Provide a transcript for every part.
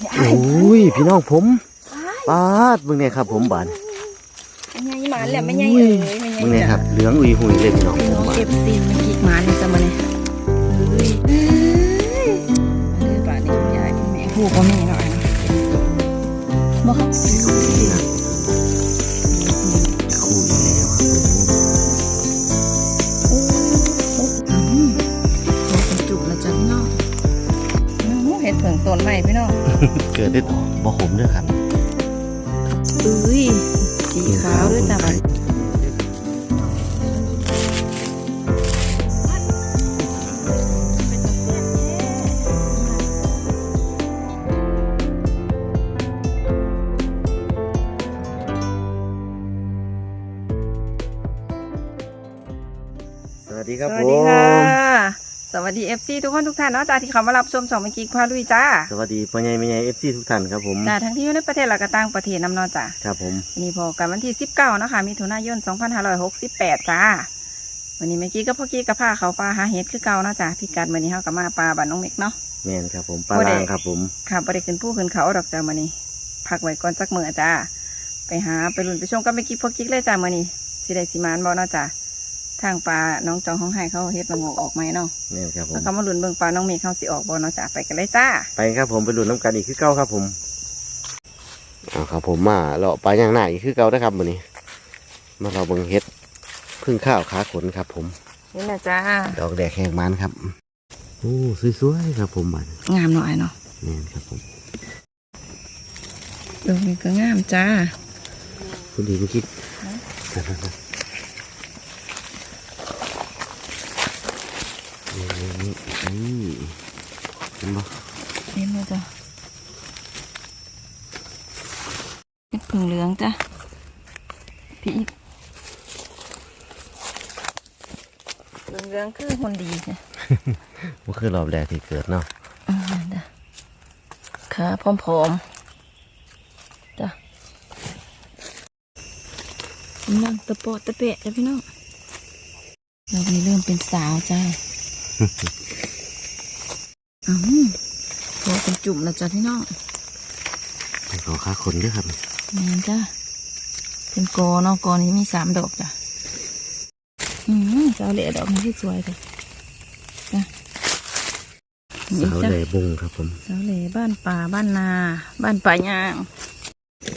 โอ้ยพี่น้องผมปาดมึงเนี่ยครับผมบานไม่ใหญ่หมาแหละไม่ใหญ่เอ้ยไม่ใหญ่มึงเนี่ยครับเหลืองอุยหุยเลยพี่น้องพี่ผมน้องบาเอนฟซีมันกีกหมาเนี่ยจะมาเนี่ยเฮ้ยเฮ้ยมาเลยป่านนี้คุณยายคุณแม่ผูกว่าแม่หน่อยนะบอกนี่นะคู่อีกแล้วครับผมอืมเป็นจุกแล้วจ้ะพี่น้องอู้เห็ดเผิงต้นใหม่พี่น้อง เกิดได้บ่ขมด้วยครับเอ้ยสีขาวด้วยจ้ะ ฟซีทุกคนทุกท่านเนาะจ้าที่เขามารับชมสองเมื่อกี้พาลุยจ้าสวัสดีพ่อใหญ่แม่ใหญ่เอฟซีทุกท่านครับผมจ้าทั้งที่อยู่ในประเทศและก็ต่างประเทศนำเนาะจ้าครับผมวันนี้พอกันวันที่สิบเก้านาะคะมิถุนายนสองพันห้าร้อยหกสิบแปดจ้าวันนี้เมื่อกี้ก็พ่อกี้กับพาเขาปลาหาเห็ดคือเก่าเนาะจ้าพี่กัดวันนี้เขากับมาปลาบ้านน้องเม็กเนาะ แม่นครับผมปลาบ่ได้ ลางครับผมค่ะประเด็ขึ้นผู้ขึ้นเขาดอกจ้าวันนี้พักไว้ก่อนจักเมื่อจ้าไปหาไปลุ่นไปชมกันเมื่อกี้พ่อกี้เลยจ้าวันนี้สิได้สิมานบ่เนาะจ้า ทางปลาน้องจองห้องให้เขาเฮ็ดละโงกออกไหมเนาะแม่นครับผแล้วมก็มาลุ้นเบิ่งปลาน้องเมฆเขาสิออกบ่เนาะจ้าไปกันเลยจ้า ไปครับผมไปลุ้นน้ำกันอีกคือเก้าครับผมเอาครับผมมาเลาะปลาย่างหน้าอีกคือเก้านะครับวันนี้ มาเราเบิ่งเฮ็ดพึ่งข้าวขาขนครับผม นี่แหละจ้า ดอกแดกแหกมันครับโอ้สวยๆครับผมบัดงามหน่อยเนาะแม่นครับผมดอกนี้ก็งามจ้า คุณดีคุณคิดนี่ นี่นี่เห็นบ่เห็นไหมจ้ะเป็นผึ่งเหลืองจ้ะพี่อีกผึ่งเหลืองคือคนดีจ้ะว่าคือรอบแรกที่เกิดเนาะอืมจ้ะขาพร้อมๆจ้ะนั่งตะโปะตะเปะจ้ะพี่น้องเรานี้เริ่มเป็นสาวจ้า อืมโตเป็นจุ่มแล้วจ้ะพี่น้องเป็นขอขาขนด้วยครับนี่จ้ะเป็นกอเนาะกอนี้มีสามดอกจ้ะอืมสาวเหล่ดอกนี้ที่สวยเลยจ้ะนี่สาวจ้ะใหญ่บุงครับผมสาวเหล่บ้านป่าบ้านนา บ้านป่ายาง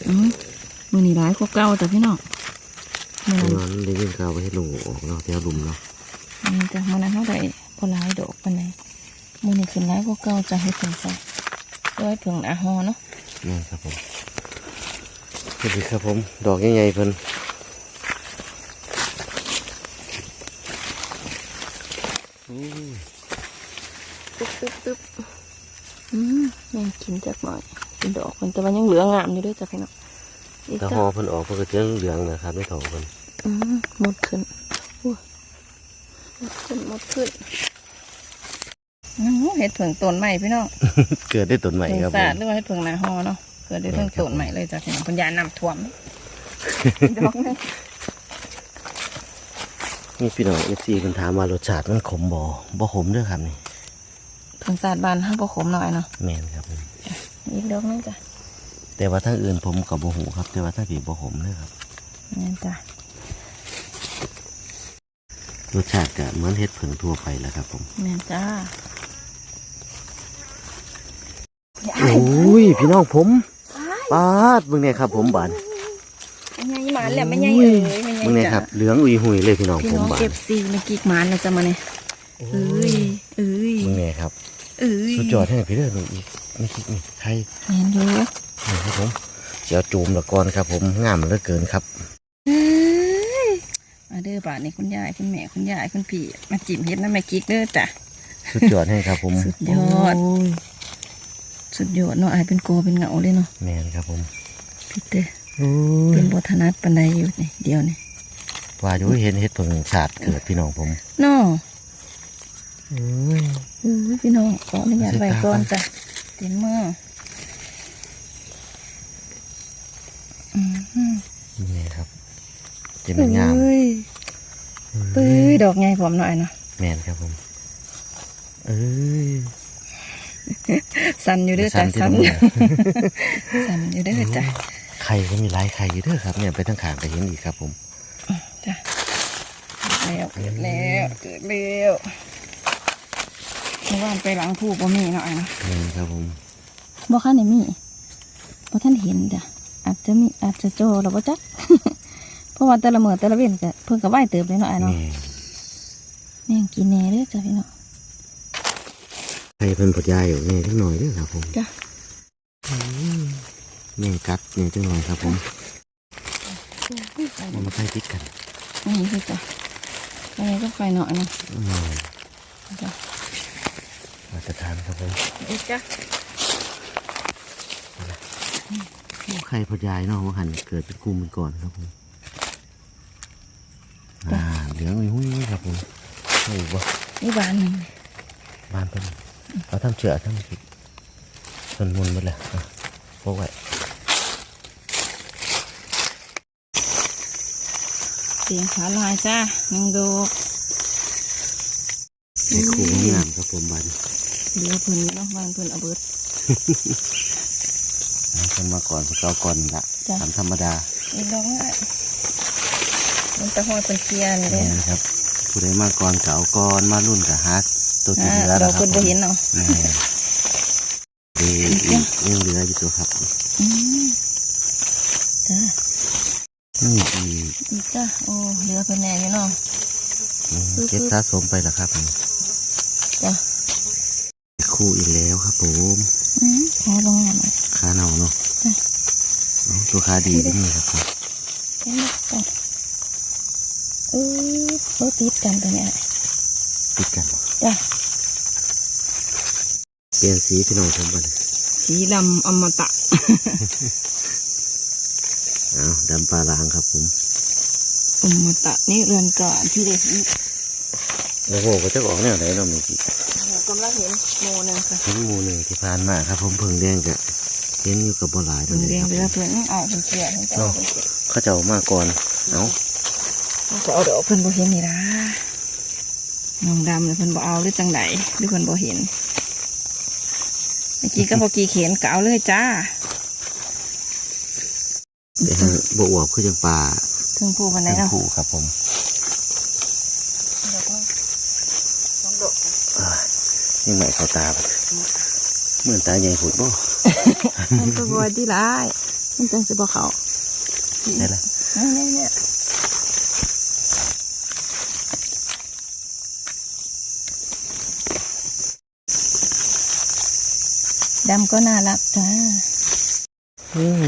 อืมมือนี่ร้ายกว่าเก่าจ้ะพี่น้องเมื่อตอนนั้นนั้นได้ยินข่าวว่าเฮ็ดลงออกเนาะแถวลุมเนาะนี่จ้ะเมื่อนั้นเท่าไหร่พอร้ายดอกปานไหน มือนี่ขึ้นร้ายกว่าเก่าจ้ะให้เพิ่งใส่ร้อยเพิ่งหนาหอเนาะนี่ครับผมสวัสดีครับผม ดอกใหญ่ๆเพิ่นอู้ตึ๊บตึ๊บตึ๊บอืมแม่งกินจักหน่อยเป็นดอกมันแต่ว่ายังเหลืองามอยู่ด้วยจ้ะพี่น้องอีกถ้าจ้ะห่อเพิ่นออกเพิ่นก็จะเหลืองนะครับไม่ถอเพิ่นอืมหมดขึ้นอู้หมดขึ้นหมดขึ้นอื้อ เห็ดเผิงต้นใหม่พี่น้องเกิดได้ต้นใหม่เผิงครับผสามดหรือว่าเห็ดเผิงหนาฮอเนาะเกิดได้เพิ่งต้นใหม่เลยจ้ะพี่น้องปัญญานำท่วมดอกนึงนี่พี่น้องเอฟซีเพิ่นถามว่ารสชาติมันขมบ่บ่ขมเด้อครับนี่เผิงสาดบานห้าประขมหน่อยเนาะแม่นครับผมอีกดอกนึงจ้ะแต่ว่าทางอื่นผมก็บ่ฮู้ครับ แต่ว่าทางพี่บ่ขมเด้อครับนี่จ้ะรสชาติก็เหมือนเห็ดเผิงทั่วไปแหล้วครับผมแม่นจ้า โอ้ยพี่น้องผมปาดมึงเนี่ยครับ ผมบานไม่ใหญ่หมาแหละไม่ใหญ่เอ้ยไม่ใหญ่มึงเนี่ยครับจ้ะเหลืองอุยหุยเลยพี่น้องพี่ผมน้องบานเอฟซีเมื่อกี้หมานแล้วจ้ะมาเนี่ยเอ้ยเอ้ยมึงเนี่ยครับเอ้ยสุดยอดให้พี่เด้อนี่อีกนี่คิดนี่ไทยเห็นอยู่นี่ครับผมเดี๋ยวจูมละก่อนครับ ผมงามเหลือเกินครับเอ้ยมาเด้อป่านี่คุณยายคุณแม่คุณยายคุณพี่มาจิ้มเฮ็ดน้ำแม่กิ๊กเด้อจ้ะสุดยอดให้ครับผมสุดยอด สุดยอดเนาะอายเป็นโกเป็นเหงาเลยเนาะแมนครับผมพี่เต้โอ้ยเป็นบทนัดปันใดอยู่นี่เดียวนี่ว่าอยู่เห็นเห็ดเผิงศาสตร์เกิดพี่น้องผมเนาะโอ้ยอุ้ยพี่น้องขออนุญาตไว้ก่อนจ้ะเต็มมืออืมอืมนี่ครับจะเป็นงามเอ้ยเอ้ยดอกใหญ่ผมหน่อยเนาะแมนครับผม เอ้ย สั่นอยู่เด้อจ้ะสั่สั่นนที่สั่นอยู่เด้อจ้ะไข่ก็มีหลายไข่อยู่เด้อครับ เนี่ยไปทางขางก็เห็นอีกครับ ผมจ้ะแล้วเกิดแล้วเกิดแล้วเมื่อวานไปหลังผู้บ่มีเนาะไอ้เนาะนี่ครับผมบ่คันได้มีบ่ท่านเห็นจ้ะอาจจะมีอาจจะโจเราบ่จักเพราะว่าแต่ละมื้อแต่ละเว้นก็เพิ่นก็ไหวเติบเลยเนาะไอ้เนาะนี่แม่งกินแหน่เด้อจ้ะพี่น้อง ไข่เพิ่นพดยายอยู่นี่จังหน่อยเด้อครับผมจ้ะแม่กัดนี่จังหน่อยครับผมมันมาไข่ติดกันนี่คือจ้ะอันนี้ก็ไข่เนาะเนาะอืมจ้ะมาตรฐานครับผมอีกจ้ะไข่พดยายเนาะว่าหันเกิดเป็นคุมเป็นก่อนครับผมอ่าเหลืองอุ้ยๆครับผมโอ้โหนี่บานหนึงบ้านเพิ่น เอาทำเชือกทำผิดส่วนมุนหมดเลยอะพวกไว้เสียงขาลายจ้ะหนึ่งดอกในคูงามครับผมบ้านเดี๋ยวเพิ่นเนาะบ้านเพิ่นเอาเบิดเอาเพิ่นมาก่อนเพิ่นก็เอาก่อนนี่ละจ้ะทำธรรมดาอีกดอกง่ายมันตะหอยเป็นเกียร์นี่นี่เด้นะครับผู้ใดมาก่อนก็เอาก่อนมารุ่นกับฮัก ตัวที่อ่าเหลือเรานะครัเพิ่บนบ่เห็นเนาะนี่ดีอีกยังเหลืออยู่ตัวครับอืมจ้ะนี่อีกอีกจ้ะโอ้เหลือเพิ่นแน่อยู่เนาะอืมเก็บสะสมไปแล้วครับนี่จ้ะคู่อีกแล้วครับผมอืมขาลงหน่อยขาเน่าเนาะจ้ะเอาตัวขาดีก็นี่ครับผมเห็นไหมจ้ะเออบ่ติดกันตัวเนี้ย ติดกันบ่ จ้ะ เปลี่ยนสีพี่น้องผมไปเลยสีดำอมตะเอาดำปลาล้างครับผมอมตะนี่เรือนก่อนที่เด็กนี่โอ้โหก็จะออกแนวไหนเนาะเมื่อกี้กำลังเห็นโมหนึงค่ะเห็นหมูหนึ่งที่ผ่านมาครับ ผมเพิ่งแดงกะเห็นอยู่กับบ่หลายเพิ่เท่านไหร่เรียงครับไปแล้วเพื่อนอ่าเพิ่นเกลียดเพิ่นจะเอาเพิ่นเกลียดเขาจะเอามาก่อนเอาเขาจะเอาดอกเพิ่นบ่เห็นนี่ล่ะน้องดำเนี่ยเพิ่นบ่เอาหรือจังไดหรือเพิ่นบ่เห็น เมื่อกี้ก็บ่กี่เขียนกเอาเลยจ้าเดี๋ยวให้บอวบคือจังปลาถึงผู้บันไดเป็นเนาะคู่ครับผมดอกนึงสองดอกค่ะอ่ายังไหนเขาตาบ่เหมือนตาใหญ่ผุดบ่มันก็บ่ดีหลายมันจังสิบ่เข้าได้ละ นี่ๆเนี่ย ดำก็น่ารักจ้า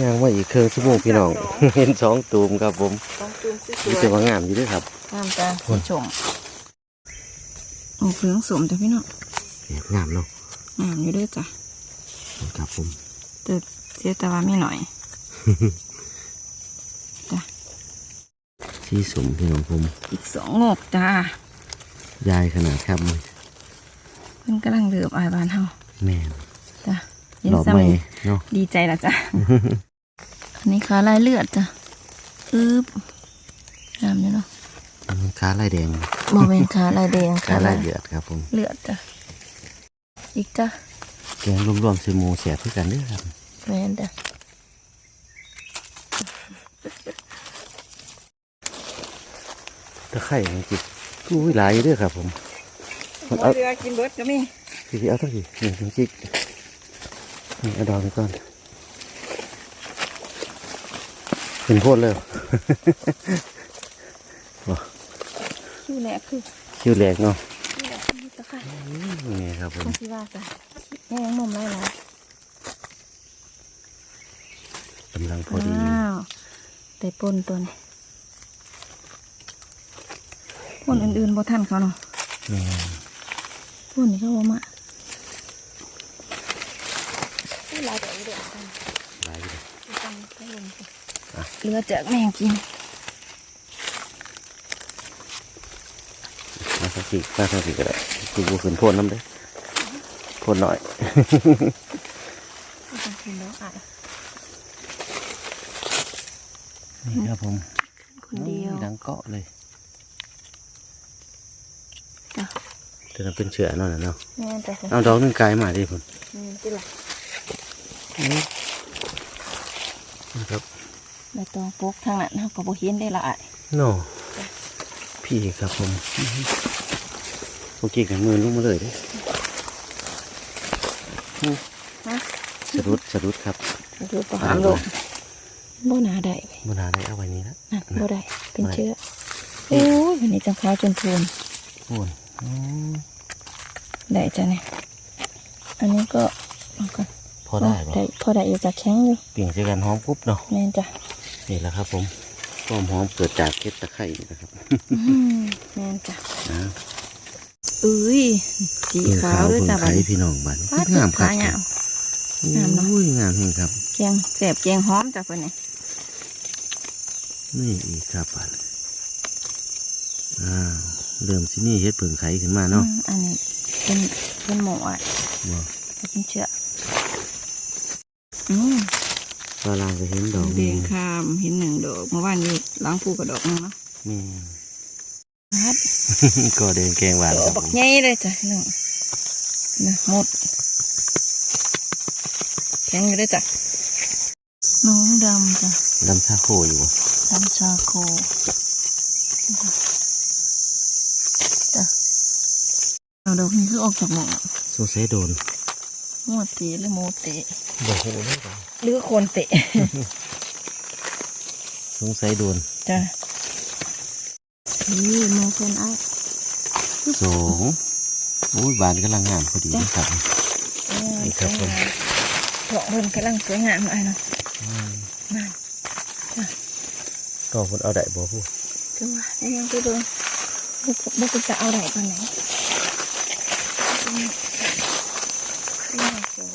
ยังว่าอีกเครื่องชั่วโมงพี่น้อง เห็นสองตูมครับผมต้องจูนสนี่วยจะว่างามอยู่ด้วยครับงามจ้าสีชมโอ้เครื่องสมจ้ะพี่น้องงามเนาะงามอยู่ด้วยจ้ะครับผมแต่เสียแต่ว่าไมีหน่อยที่สมพี่น้องผม อีกสองงอกจ้ายายขนาดครับมันเพิ่นกำลังเดือบอายบานเฮาแม่ ดอกซ้ำไม้นี่เนาะดีใจละจ้ะอันนี้ขาลายเลือดจ้ะอึบงามอยู่เนาะอันนี้ขาลายแดงโมเมนขาลายแดงขาลายเดือดครับผมเลือดจ้ะอีกจ้ะแกงรวมๆใส่หมูแสบคือกันเด้อครับแม่นจ้ะตะไคร่มันจิกู้ยหลายอยู่เด้อครับผมมันเอาเรือกินเบิร์ดก็มีพี่เอาทั้งทีหนึ่งถึงจิกนี่ เอาดอกไปก่อนเป็นโพดเลยชื่อแหลกคือคิวแรกเนาะชื่อแหลกคือตะไคร้นี่ครับผมต้องสิว่าจ้ะแม่ยังมุมไรล่ะกำลังพอดีว้าวแต่ปนตัวนี้ปนอื่นๆบ่ทันเขาเนาะนี่ปนนี่เขาบ่มา ลายแต่เดือดกันหลายอยู่เหลือจากแมงกินมาสักทีมาสักทีก็ได้กูกูขึ้นโพดน้ำเด้อโพดหน่อยไม่ต้องกินแล้วอะนี่ครับผมคนเดียวดังเกาะเลยจ้ะแต่จะเป็นเชือเนาะน่ะเนาะแม่นจ้ะเอาดอกหนึงกลายมาดิผมอืมที่ละ นะครับใบตองปกทางนั้นเขาก็บ่เห็นได้ละอ้ายเนาะพี่ครับผมโอเคกันมือลงมาเลยเด้ฮะสะดุดสะดุดครับดูประหารโลกบ่น่าได้เว้ยบนาได้เอาไว้นี้นะนั่นบ่ได้เป็นเชื้อโอ้ยวันนี้จังขาวจนพูนโอ้ยอืมได้จ้ะเนี่ยอันนี้ก็เอาก่อน พอได้ปะได้พอได้อยู่จากแข็งอยู่เปลี่ยนเจอกันหอมกรุบเนาะแม่นจ้ะนี่แหละครับ ผมหอมหอมเกิดจากเก็ดตะไคร่นี่นะครับอืมแม่นจ้ะนะเอ้ยสีขาวด้วยจ้ะเพิ่งบัดไข่นี้พี่น้องบ้านปาดงามคขารับยาวงามเนาะอุ้ยงามจริงครับแกงแสบแกงหอมจ้ะเพิ่นนี่นี่อีกครับบ้านอ้าวเริ่มสินี่เฮ็ดเพิ่งไข่ขึ้นมาเนาะอืมอันนี้เป็นเป็นหมูอะบ่เป็นเชื้ออืม ตอนล่างก็เห็นดอกแดงคามเห็นหนึ่งดอกเมื่อวานนี้ล้างผูกระดอกหนึงเนาะนี่ครับก็แดงแกงหวานดอคกรับบัผกมใหญ่เลยจ้ะพี่น้องนะหมดแข็งอยู่เลยจ้ะน้องดำจ้ะดำชาโคอยู่บ่ดำชาโคจ้ะเอาดอกนี้คือออกจากหมอสงสัยโดนหัวเตะหรือโมเตะ บ่โหเลยบ่หรือคนเตะ สงสัยโดนจ้ะนี่โมคนไอ้สองโอ้ยบานกำลังงามพอดีนะครับนี่ครับผมดอกเพิ่นกำลังสวยงามเลยเนาะนั่นก็คนเอาได้บ่ผู้คือว่ายังไปดูบุกบุกจะเอาไหนตอนไหนไม่น่าเจอ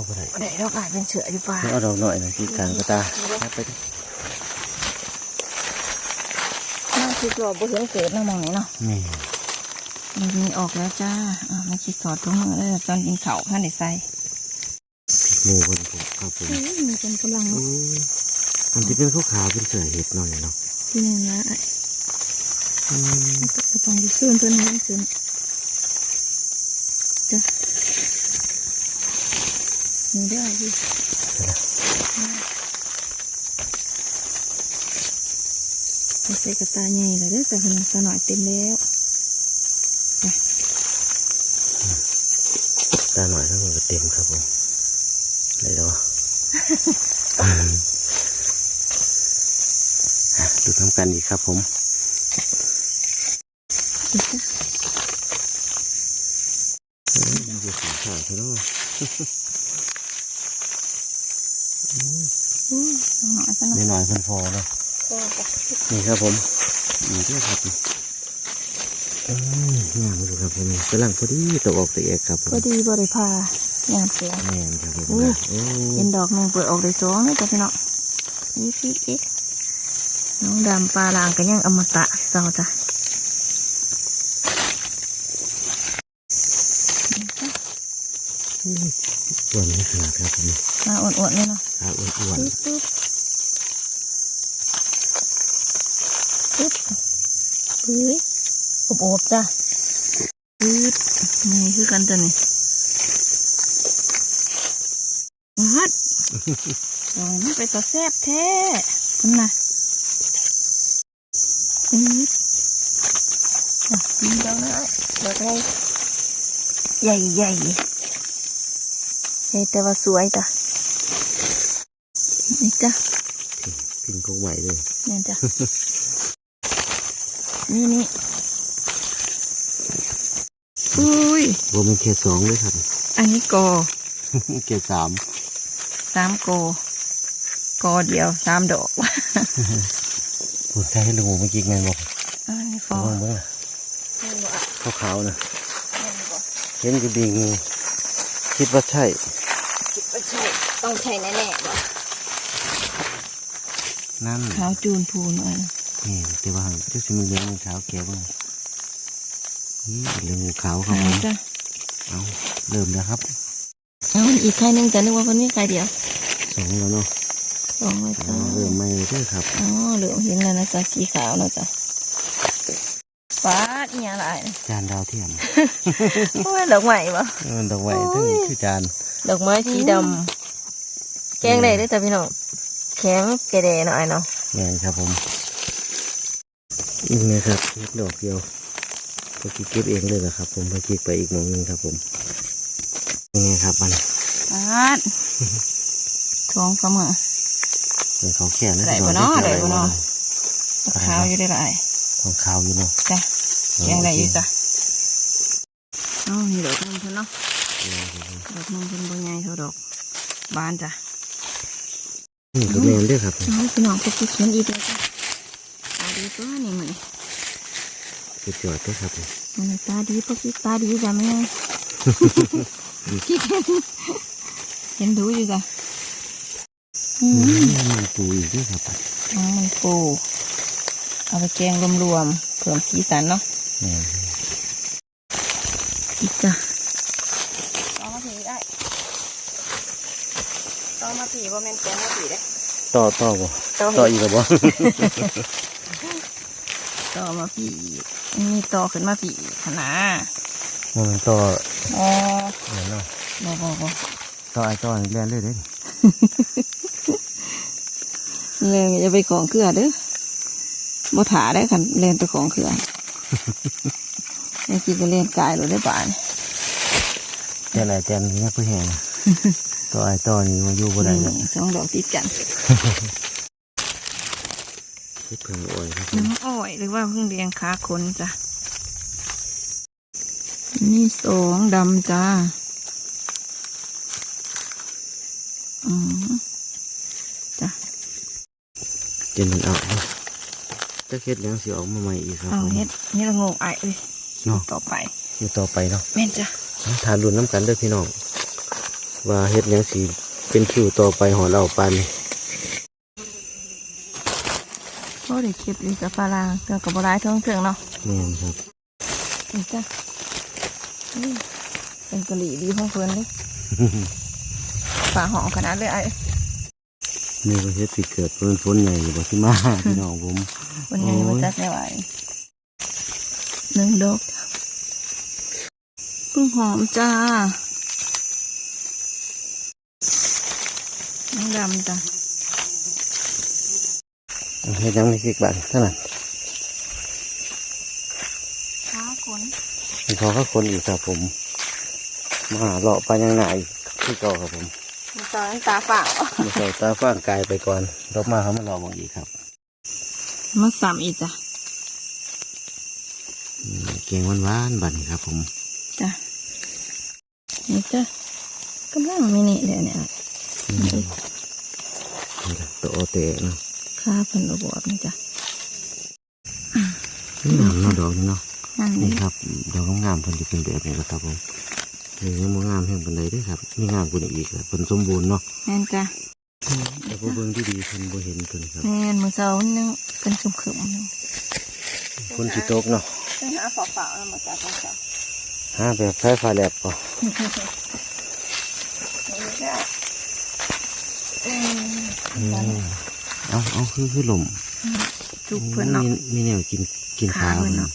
เอาบ่ได้ไหนดอกอาจเป็นเสืออยู่ป่าเอาดอกหน่อยนะที่กลางกระตาครับไปดิน่าคิดว่าบุเห็นเกิดนะมองนี้เนาะนี่มีมีออกแล้วจ้าอ่ามาคิดถอดถุงมือแล้วตอนกินข้าวข้างในใส่หมูคนผูกครับผมมีเป็นกำลังโอ้ยอันที่เป็นขาวๆเป็นเสือเห็ดหน่อยเนาะที่นี่นะอืมกระป๋องดิซื่นเพื่อนมันขึ้นจ้ะ มีได้พี่ใส่กระตาใหญ่เลยเด้อแต่ขนาดตาหน่อยเต็มแล้วตาหน่อยทั้งหมดก็เต็มครับผมได้แล้ววะอะดูน้ำกันอีกครับผม อีกจ้ะ เอ้ยมันจะสีขาวใช่ไหม อุ้ยห น่อยซะหน่อยไม่น้อยเพิ่นพอเนาะก็จ้ะนี่ครับผมนี่ด้วยครับอืมงามอยู่ครับผมกำลังพอดีตกออกตะเอกครับผมก็ดีบริพางามเสียแม่นครับผมอู้โอ้เห็นดอกหนึ่งเปิดออกได้สองเลยจ้ะพี่น้องนี่พี่เอ๊ะน้องดำปลาลางกันยังอมตะเจ้าจ้ะอ้วนไม่ขนาดครับผมมาอ้วนๆเลยเนาะขาอ้วนอ้วน ปึ๊บปึ๊บปึ๊บ เฮ้ยอบอวบๆจ้ะปึ๊บนี่คือกันตัวนี้วัดโอ้ยมันไปต่อแซบแท้คุณน่ะปึ๊บอะมีดอกนะดอกอะไรใหญ่ใหญ่ใหญ่แต่ว่าสวยจ้ะนี่จ้ะพิงกงใหม่เลยนี่จ้ะ นี่นี่อุ้ยรวมเป็นเขตสองเลยครับ อันนี้กอ เขตสามสามกอกอเดียวสามดอกผลใช้ให้ดูเมื่อกี้ไงบอกอันนี้ฟอมองเบ้างขาวๆนะเห็นกระดิ่งคิดว่าใช่ คิดว่าใช่ ต้องใช่แน่ๆบ่นั่นขาวจูนพูนเลยนะ นี่แต่ว่าเจ้าสิมันเหลืองขาวแก่บ้างนี่เหลืองขาวครับหาผยมจ้ะเอาเริ่มแล้วครับ เอาอีกไข่หนึ่งแต่นึกว่าคนนี้ไข่เดียวสองแล้วเนาะลองไว้อ๋จ้ะอเริ่มไม่เด้อครับอ๋อเหลืองเห็นแล้วนะจ๊ะสีขาวนะจ๊ะฟาดอีหยังหลายจานดาวเทียมโอ้ยดอกใหม่บ่เออดอกไม้ทั้งคือจานดอกไม้สีดำแกงได้เด้วยจ้ะพี่น้องแข็งแกแดหน่อยเนาะแม่นครับผม นี่ไงครับเฮ็ดดอกเดียวพอกี้เก็บเองเลยนะครับ ผมพอกี้ไปอีกหมองหนึงครับ ผมนี่ไงครับมันปาดท้องฟ้ามือเป็นเขาแค่นะได้บ่เนาะได้บ่เนาะอขาวอยู่ได้หลายทองขาวอยู่เนาะจ้ะแกงได้อยู่จ้ะอ๋อนี่ดอกนมเพิ่นเนาะดอกนมเพิ่นบ่ใหญ่เท่าดอกบานจ้ะนี่ก็แม่นเด้วยครับน้องพี่น้องพวกที่เขียนอีกเลยจ้ะ ตาดีตัวนี่มันสุดยอดเด้วยครับผมมันตาดีพวกที่ตาดีจ้ะแม่คิดเห็นเห็นดูอยู่จ้ะอือืมมมันปูอีกเด้วยครับน้ำมันปูเอาไปแกงรวมๆเพิ่มสีสันเนาะแม่นอีกจ้ะต่อมาผีได้ต่อมาผีว่าแม่นแกงมาผีได้ต่อต่อบ่ต่อต่ออีกแล้วบ่ ต่อมาผีนี่ต่อขึ้นมาผีขนาดมันต่ออ๋อเดี๋ยวเนาะบ่บ่บ่ต่อไอ้ต่อนี่แล่นเลยเด้เล่นจะไปของเกลือเด้อบ่ถาได้คันเล่นไปของเกลือไอ้กินก็เล่นกายหรือได้ป่านแต่ไหนแต่นี่เพื่อแห้งต่อไอ้ต่อนี่มาอยู่บ่ได้แล้วสองดอกติดกันเฮ็ดเพิ่งอ่อยครับผมน้ำอ้อยหรือว่าเพิ่งเรียงขาคนจ้ะ นี่สองดำจ้าอืมจ้ะเจนมันเอาเนาะจะเฮ็ดแล้วสิออกมาใหม่อีกครับเอาผมเฮ็ดนี่ละงงไอเอ้ยเนาะต่อไปอยู่ต่อไปเนาะแม่นจ้ะทานรุ่นน้ำกันเด้อพี่น้อง ว่าเฮ็ดหยังสิเป็นคิวต่อไปหอเราปานนี้ ก็ ได้คลิปเลยกับปลาลาเกี่ยวกับบรายท้องเถื่องเนาะแม่นครับนี่จ้ะนี่เป็นกะหรี่ดีของเพื่อนเลยฝาหอมขนาดเลยไอ้นี่ก็เฮ็ดสิเกิดเพิ่นฝนใหญ่อยู่บ่สิมาพี่น้องผมวันนี้มันจัดไม่ไหวหนึ่งดอกเพิ่งหอมจ้าน้ำดำจ้ะ เฮ็ดหยังไม่คิดบ้านเท่านั้นขาขนเป็นพอเขาคนอีกครับผม มาเลาะไปยังหน้าอีกคือเก่าครับผมมีตอนตาฝาดมาใส่ตาฟ้างกายไปก่อนรอบมาเขามาเลาะบางอีกครับมาสามอีกจ้ะอืมเก่งหวานๆบัดนี้ครับ ผมจ้ะนี่จ้ะกำลังมินิเลยเนี่ยอืมนี่ล่ะตัวโอเตะเนาะ ข้าเพิ่นระบอบนี่จ้ะงามเนาะดอกนี่เนาะนั่นเลนี่ยครับดอกงามๆเพิ่นจะเป็นแบบนี้แหละครับผมเฮ้ยมันงามเพียงปานใดเด้อครับมีงามกว่านี้อีกครับเพิ่นสมบูรณ์เนาะแม่นจ้ะแต่พอเบิ่งดีๆเพิ่นบ่เห็นเพิ่นครับแม่นมือเสาร์นึงเป็นขึมๆนึงคนสิตกเนาะไปหาฝาฝาแล้วมาจากตรงเสาหาแบบไฟฟ้าแลบป่ะนี่จ้ะเออ เอาเอาคือคือลมจุกเพิ่นเนาะมีมีแนวกินกินขาขาเพิ่นเนาะ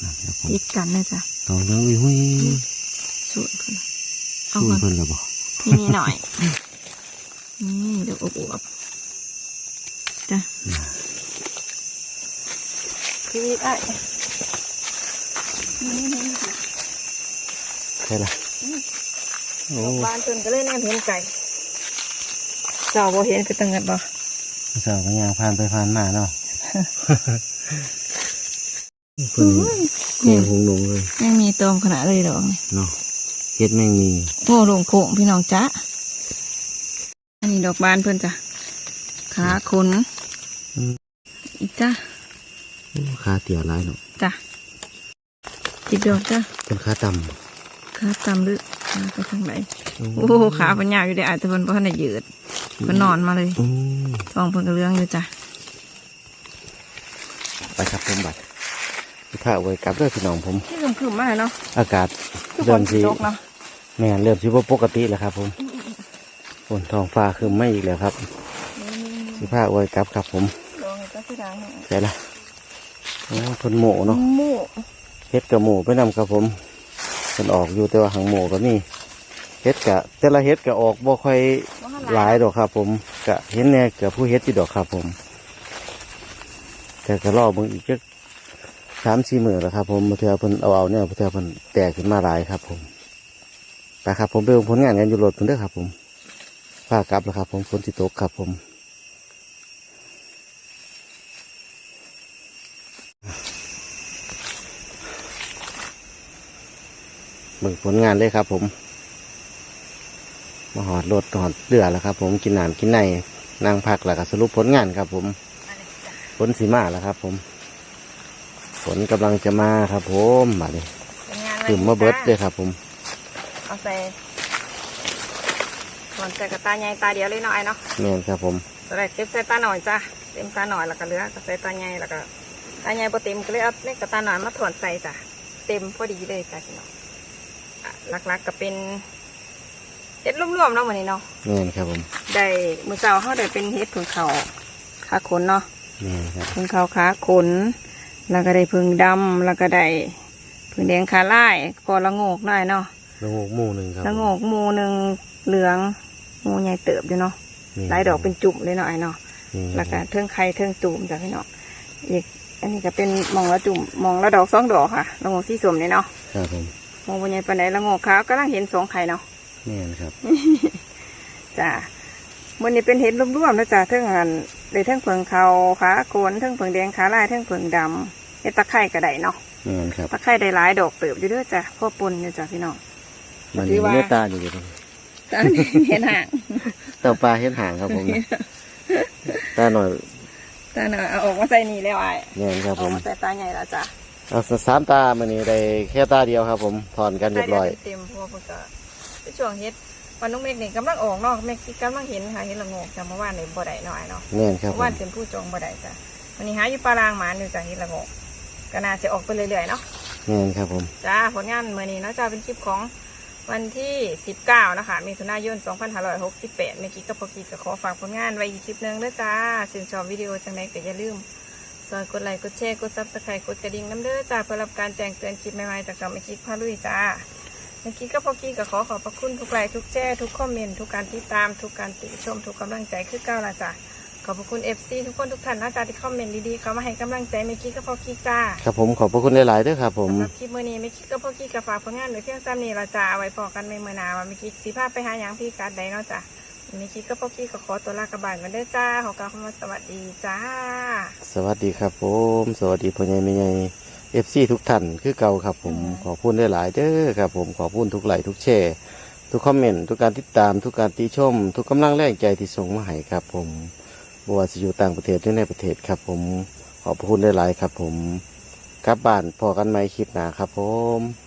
เนาะติดกันเลยจ้ะตองยังอุ้ยหุ้ยสูตรเพิ่นเอาชูก่อนเพิ่นแล้วบ่ที่นี่หน่อยนี่เดี๋ยวอวบๆจ้ะพี่ได้นี่นี่นี่ใช่ละโอ้บ้านเพิ่นก็เลยแนมเห็นไก่เจ้าบ่เห็นคือตังเงินบ่ สาวก็ย่างผ่านไปผ่านมาเนาะเพิ่นโค้งหงลงเลยยังมีตอมขนาดเลยดอกนี่เนาะเฮ็ดแม่งมีโอ้ลงโค้งพี่น้องจ๊ะอันนี้ดอกบานเพิ่นจ้ะขาขนอีกจ้ะโอ้ขาเตี่ยหลายเนาะจ้ะอีกดอกจ้ะเป็นขาต่ขาตำลึกขาไปทางไหนำโอ้โหขาเป็นยาวอยู่ได้อาจจะเพิ่นบ่ทันได้ยืด เพิ่นนอนมาเลยโอ้ท้องเพิ่นก็เรื่องอยู่จ้ะไปครับผมบัดถ้าเอาไว้กลับเด้อพี่น้องผมที่คึมๆมาเนาะอากาศคือฝเริ่นมสิสิตกเนาะแม่นเริ่มสิบ่ปกติแล้วครับ ผมฝนท้องฟ้าคือไม่อีกแล้วครับสิพาเอาไว้กลับครับผมดอกก็สิได้เนี่ยใช่ละโอ้เพิ่นหมูเนาะหมูเฮ็ดกับหมูไปนำครับผมเพิ่นออกอยู่แต่ว่าหางหมูก็มีเฮ็ดกะแต่ละเฮ็ดก็ออกบ่ค่อย หลายดอกครับ ผมกะเห็นแน่เกับผู้เฮ็ดที่ดอกครับ ผม แต่ก็รอเบิ่งอีกจักสามสี่มื้อแล้วครับ ผมมาเทื่อเพิ่นเอาเอาเนี่ยเทื่อเพิ่นแตกขึ้นมาหลายครับ ผมไปครับ ผมไปลงผลงานกันอยู่รถเพิ่นเด้อครับ ผมฝากกลับแล้วครับ ผมฝนสิตกครับ ผมเบิ่งผลงานเลยครับ ผม มาหอดรถหอดเรือแล้วครับ ผมกินน้ำกินในนั่งพักแล้วก็สรุปผลงานครับ ผมฝนสีมาแล้วครับ ผมฝนกำลังจะมาครับ ผมมาเลยถึงมาเบิดเลยครับ ผมเอาใส่ส่วนใส่กระตาใหญ่ตาเดียวเลยเนาะไอ้เนาะแม่นครับ ผมตอนแรกเก็บใส่ตาหน่อยจ้ะเต็มตาหน่อยแล้วก็เหลือก็ใส่ตาใหญ่แล้วก็ตาใหญ่พอเต็มก็เลยเอาเล็กกับตาหน่อยมาถอนใส่จ้ะเต็มพอดีเลยจ้ะพี่น้องอะหลักๆก็เป็น เห็ดรวมๆเนาะวันนี้เนาะแม่นครับผมได้มือเช้าเขาได้เป็นเห็ดผึ่งเขาขาขนเนาะแม่นครับผึ่งเขาขาขน แล้วก็ได้ผึ่งดำแล้วก็ได้ผึ่งแดงขาล่ายพอละโงกได้เนาะละโงกหมู่หนึ่งครับละโงกหมูหนึ่งเหลืองหมูใหญ่เติบอยู่เนาะแม่นหลายดอกเป็นจุ่มเลยเนาะไอ้เนาะแม่นแล้วก็เทิงไข่เทิงตูมจ้ะพี่น้องอีกอันนี้ก็เป็นมองละจุ่มมองละดอกสองดอกค่ะละโงกสีสมเนี่ยเนาะครับผม มองบนใหญ่ปานใดละโงกขาวก็ลังเห็นสองไข่เนาะ แม่นครับจ้ะมันนี้เป็นเห็ดรวมๆนะจ้ะเทิงอันได้เทิงเผิงเขาขาโคนเทิงเผิงแดงขาลายเทิงเผิงดำเห็ดตะไคร่ก็ได้เนาะแม่นครับตะไคร่ได้หลายดอกเติบอยู่เด้วยจ้ะพ่อปนเนี่ยจ้ะพี่น้องมันถือว่าเนื้อตาอยู่ตรงจ้ะเห็นห่างเต่าปลาเห็นหางครับผมตาหน่อยจ้ะเนาะเอาออกมาใส่นี่แล้วไอ้แม่นครับเอาผมมาใส่ตาใหญ่แล้วจ้ะเอาสามตามันนี่ได้แค่ตาเดียวครับ ผมถอนกันเรียบร้อยเต็มเพราะว่าเพิ่นก็ เป็นช่วงเฮ็ดวันน้องเมฆนี่กำลังออกเนาะเมฆกำลังเห็นค่ะเห็นละโงกจ้ะเมื่อวานนี่บ่ได้หน่อยเนาะแม่นครับเมื่อผวานมเป็นผู้จองบ่ได้จ้ะวันนี้หาอยู่ปลารางหมานอยู่จ้ะเห็นละโงกก็น่าจะออกไปเรื่อยๆเนาะแม่นครับผมจ้าผลงานมื้อนี้เนาะจ้าเป็นคลิปของวันที่ 19 นะคะมิถุนายน 2568เมื่อกี้กับพอกี้ก็ขอฝากผลงานไว้อีกคลิปหนึงเด้อจ้าชื่นชอบวิดีโอจังไดก็อย่าลืมซอยกดไลค์กดแชร์กด Subscribe กดกระดิ่งน้ำเด้อจ้าเพื่อรับการแจ้งเตือนคลิปใหม่ๆจากจอมไอคลิปพาลุยจ้าเมื่อกี้ก็พอกี้ก็ขอขอบพระคุณทุกไลค์ทุกแจ้ทุกคอมเมนต์ทุกการติดตามทุกการติชม ทุกกำลังใจคือเก้าละจ้ะขอบพระคุณเอฟซีทุกคนทุกท่านนะจ้าที่คอมเมนต์ดีๆเขามาให้กำลังใจเมื่อกี้ก็พอกี้จ้าครับผมขอบพระคุณหลายๆด้วยครับผม สำหรับคลิปมื่อนี้เมื่อกี้ก็พอกี้กับฝากผลงานหรือเพียงซ้ำนี้ละจ้าเอาไว้พอกันไม่เมื่อหนาว่าเมื่อกี้สีภาพไปหาอย่างพี่การใดเนาะจ้ะเมื่อกี้ก็พอกี้ก็ขอตัวลากระบาดกันเด้อจ้าขอกล่าวคำว่าสวัสดีจ้า สวัสดีครับผม สวัสดีพ่อใหญ่แม่ใหญ่ เอฟซีทุกท่านคือเก่าครับผมขอบคุณหลายๆเด้อครับผมขอบคุณทุกไลค์ทุกแชร์ทุกคอมเมนต์ทุกการติดตามทุกการติชม ทุกกำลังแรงใจที่ส่งมาให้ครับผมบัวาสิอยู่ต่างประเทศหรือในประเทศครับผมขอบพระคุณหลายๆครับผมกลับบ้านพอกันไหมคลิปหน้าครับผม